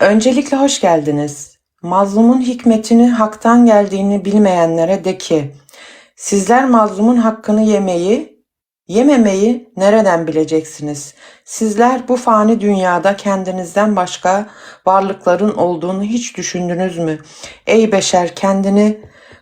Öncelikle hoş geldiniz. Mazlumun hikmetini haktan geldiğini bilmeyenlere de ki, sizler mazlumun hakkını yemeyi, yememeyi nereden bileceksiniz? Sizler bu fani dünyada kendinizden başka varlıkların olduğunu hiç düşündünüz mü? Ey beşer kendini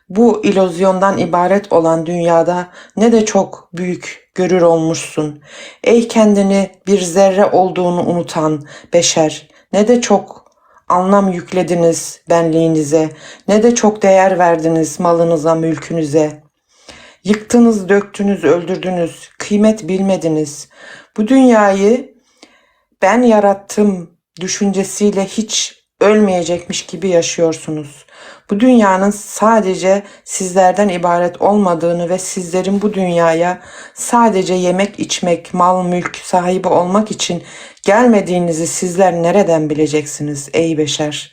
bu ilozyondan ibaret olan dünyada ne de çok büyük görür olmuşsun. Ey kendini bir zerre olduğunu unutan beşer, ne de çok anlam yüklediniz benliğinize, ne de çok değer verdiniz malınıza, mülkünüze. Yıktınız, döktünüz, öldürdünüz, kıymet bilmediniz. Bu dünyayı ben yarattım düşüncesiyle hiç ölmeyecekmiş gibi yaşıyorsunuz. Bu dünyanın sadece sizlerden ibaret olmadığını ve sizlerin bu dünyaya sadece yemek içmek, mal mülk sahibi olmak için gelmediğinizi sizler nereden bileceksiniz ey beşer?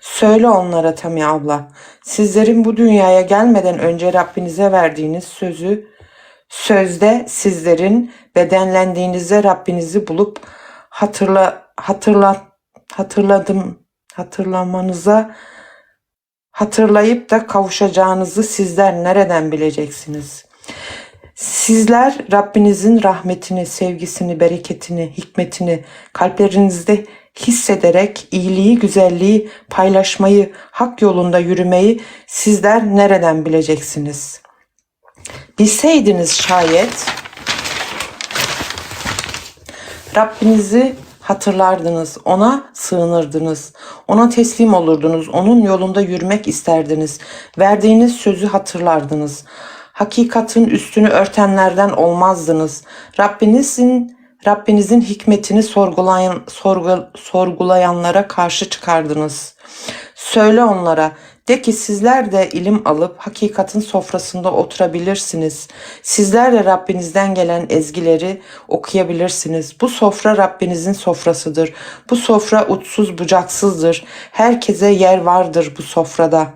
Söyle onlara Tami abla, sizlerin bu dünyaya gelmeden önce Rabbinize verdiğiniz sözü sözde sizlerin bedenlendiğinizde Rabbinizi bulup hatırla hatırla hatırladım hatırlamanıza hatırlayıp da kavuşacağınızı sizler nereden bileceksiniz? Sizler Rabbinizin rahmetini, sevgisini, bereketini, hikmetini kalplerinizde hissederek iyiliği, güzelliği paylaşmayı, hak yolunda yürümeyi sizler nereden bileceksiniz? Bilseydiniz şayet Rabbinizi hatırlardınız, ona sığınırdınız, ona teslim olurdunuz, onun yolunda yürümek isterdiniz, verdiğiniz sözü hatırlardınız. Hakikatin üstünü örtenlerden olmazdınız. Rabbinizin Rabbinizin hikmetini sorgulayan, sorgu, sorgulayanlara karşı çıkardınız. Söyle onlara, de ki sizler de ilim alıp hakikatin sofrasında oturabilirsiniz. Sizler de Rabbinizden gelen ezgileri okuyabilirsiniz. Bu sofra Rabbinizin sofrasıdır. Bu sofra uçsuz bucaksızdır. Herkese yer vardır bu sofrada.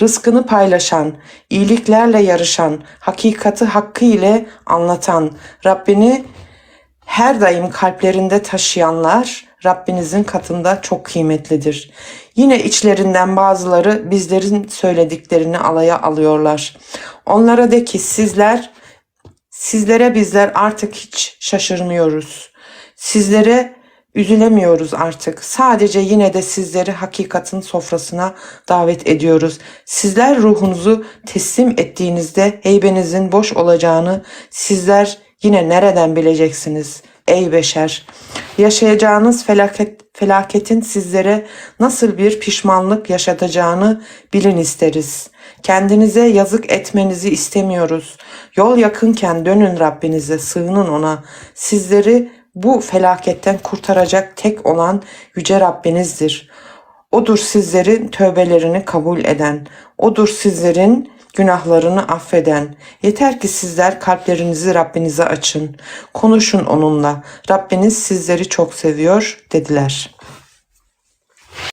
Rızkını paylaşan, iyiliklerle yarışan, hakikati hakkı ile anlatan, Rabbini her daim kalplerinde taşıyanlar Rabbinizin katında çok kıymetlidir. Yine içlerinden bazıları bizlerin söylediklerini alaya alıyorlar. Onlara de ki sizler sizlere bizler artık hiç şaşırmıyoruz. Sizlere üzülemiyoruz artık. Sadece yine de sizleri hakikatin sofrasına davet ediyoruz. Sizler ruhunuzu teslim ettiğinizde heybenizin boş olacağını sizler yine nereden bileceksiniz ey beşer? Yaşayacağınız felaket, felaketin sizlere nasıl bir pişmanlık yaşatacağını bilin isteriz. Kendinize yazık etmenizi istemiyoruz. Yol yakınken dönün Rabbinize, sığının ona. Sizleri bu felaketten kurtaracak tek olan yüce Rabbinizdir. Odur sizlerin tövbelerini kabul eden. Odur sizlerin günahlarını affeden. Yeter ki sizler kalplerinizi Rabbinize açın. Konuşun onunla. Rabbiniz sizleri çok seviyor dediler.